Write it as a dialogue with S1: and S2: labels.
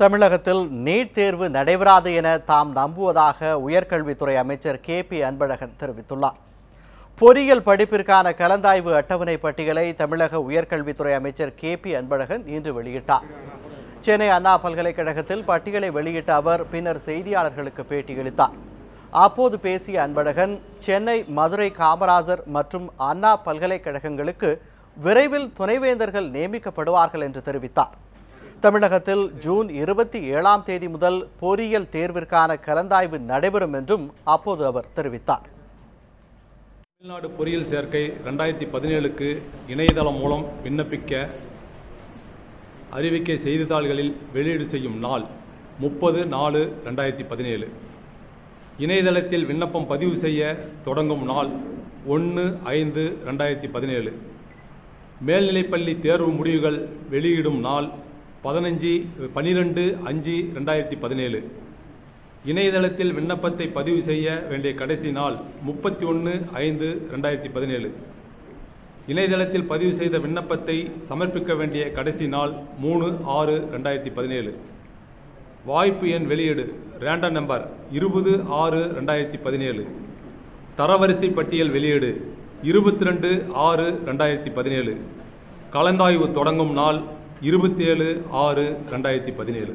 S1: தமிழகத்தில் நீட் தேர்வு நடைபெறாது என தாம் நம்புவதாக உயர்கல்வித்துறை அமைச்சர் கே பி அன்பழகன் தெரிவித்துள்ளார். பொறியியல் படிப்பிற்கான கலந்தாய்வு அட்டவணை பட்டியலை தமிழக உயர்கல்வித்துறை அமைச்சர் கே பி அன்பழகன் இன்று வெளியிட்டார். சென்னை அண்ணா பல்கலைக்கழகத்தில் பட்டியலை வெளியிட்ட அவர் பின்னர் செய்தியாளர்களுக்கு பேட்டியளித்தார் அப்போது பேசிய அன்பழகன் சென்னை மதுரை காமராஜர் மற்றும் அண்ணா பல்கலைக்கழகங்களுக்கு விரைவில் துணைவேந்தர்கள் நியமிக்கப்படுவார்கள் என்று தெரிவித்தார். தமிழகத்தில் ஜூன் இருபத்தி ஏழாம் தேதி முதல் பொறியியல் தேர்விற்கான கலந்தாய்வு நடைபெறும் என்றும் அப்போது அவர் தெரிவித்தார்.
S2: தமிழ்நாடு பொறியியல் சேர்க்கை ரெண்டாயிரத்தி பதினேழுக்கு இணையதளம் மூலம் விண்ணப்பிக்க அறிவிக்கை செய்தித்தாள்களில் வெளியீடு செய்யும் நாள் முப்பது நாலு ரெண்டாயிரத்தி பதினேழு. இணையதளத்தில் விண்ணப்பம் பதிவு செய்ய தொடங்கும் நாள் ஒன்று ஐந்து ரெண்டாயிரத்தி பதினேழு. மேல்நிலைப்பள்ளி தேர்வு முடிவுகள் வெளியிடும் நாள் பதினஞ்சு பனிரெண்டு அஞ்சு ரெண்டாயிரத்தி பதினேழு. இணையதளத்தில் விண்ணப்பத்தை பதிவு செய்ய வேண்டிய கடைசி நாள் முப்பத்தி ஒன்று ஐந்து ரெண்டாயிரத்தி பதினேழு. இணையதளத்தில் பதிவு செய்த விண்ணப்பத்தை சமர்ப்பிக்க வேண்டிய கடைசி நாள் மூணு ஆறு ரெண்டாயிரத்தி பதினேழு. வாய்ப்பு எண் வெளியீடு ரேண்டம் நம்பர் இருபது ஆறு ரெண்டாயிரத்தி பதினேழு. தரவரிசை பட்டியல் வெளியீடு இருபத்தி ரெண்டு ஆறு ரெண்டாயிரத்தி பதினேழு. கலந்தாய்வு தொடங்கும் நாள் இருபத்தேழு ஆறு ரெண்டாயிரத்தி பதினேழு.